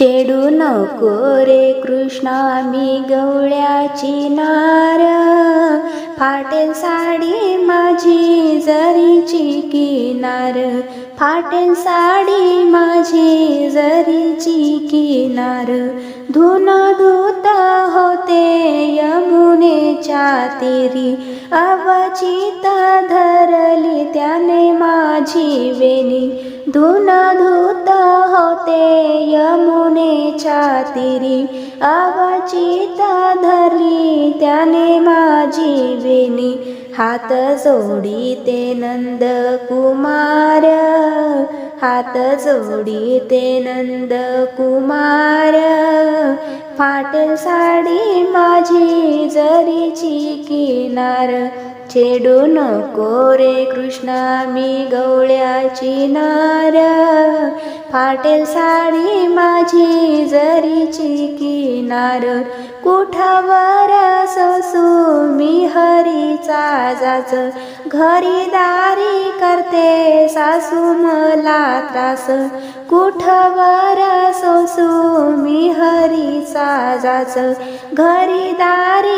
चेडू नको रे कृष्णा मी गवळ्याची नार. फाटेल साडी माझी जरीची किनार. फाटेल साडी माझी जरीची किनार. धुन धुत होते यमुनेच्या तेरी. अवचित धरली त्याने माझी वेणी. धुन धुत ते यमुनेच्या तीरी. अवचित धरली त्याने माझी वेणी. हात जोडी ते नंद कुमार हात जोडी ते नंद कुमार फाटेल साडी माझी जरीची किनार. छेडू नको रे कृष्णा मी गवळ्याची नार. फाटेल साडी माझी जरीची किनार. कुठावर ससू मी हरीचा जाच घरी दारी करते सासू मला त्रास. कुठवर ससू मी हरीचा जाच घरी दारी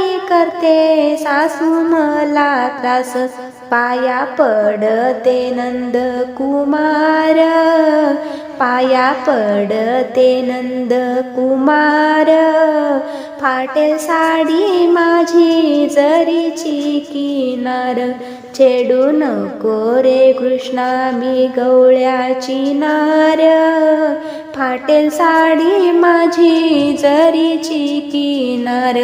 करते सासू मला त्रास. पाया पडते नंद कुमार पाया पडते नंद कुमार फाटेल साडी माझी जरीची किनार. छेडू नको रे कृष्णा मी गवळ्याची नार. फाटेल साडी माझी जरीची किनार.